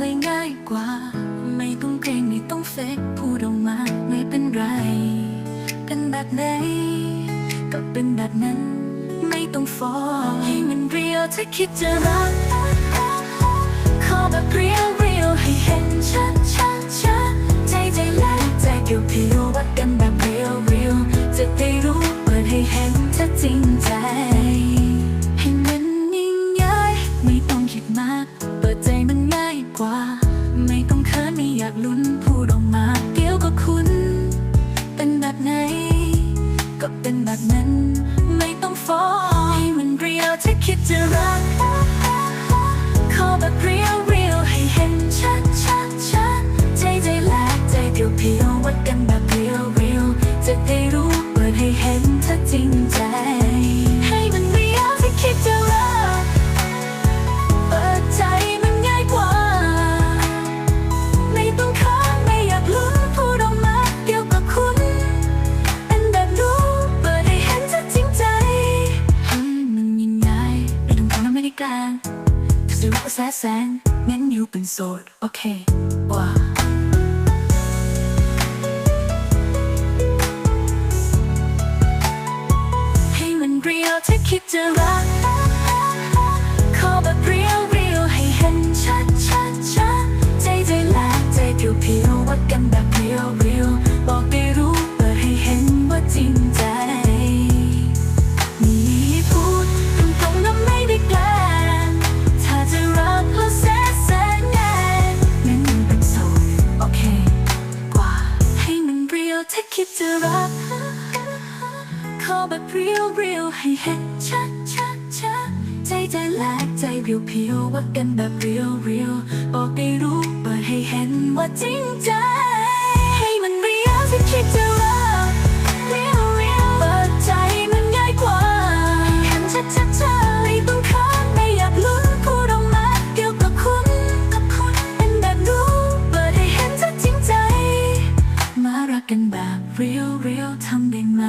ได้ง่ายกว่า ไม่ต้องเกรงไม่ต้องเฟกพูดออกมาไม่เป็นไร เป็นแบบไหนก็เป็นแบบนั้น ไม่ต้องฟอร์ให้มันเรียวถ้าคิดจะรักขอแบบเรียวเรียวให้เห็นชัดชัดชัดใจใจแลกใจเกี่ยวผิววัดกันแบบเรียวเรียวจะได้รู้เปิดให้เห็นถ้าจริงใจให้มันยิ่งใหญ่ไม่ต้องคิดมากเปิดใจมันง่าย กว่า ไม่ต้องเขินไม่อยากลุ้นพูดออกมาเดี๋ยวก็คุณเป็นแบบไหน ก็เป็นแบบนั้น ไม่ต้องฟ้อให้มันเรียวถ้าคิดจะรักขอแบบเรียวเรียวให้เห็นชัดชัดชัดใจใจแลกใจเพียวเพียววัดกันแบบเรียวเรียวจะได้ ถ้าจะรู้ว่าแสแสงเน้นอยู่เป็นโสด โอเคว้าให้มันเรียวถ้าคิดจะรัก คิดจะรักขอแบบเรียวเรียวให้เห็นชัดชัดชัดใจใจแลกใจเพียวเพียววัดกันแบบเรียวเรียวบอกได้รู้เปิดให้เห็นว่าจริงใจ ราทำได้ไหม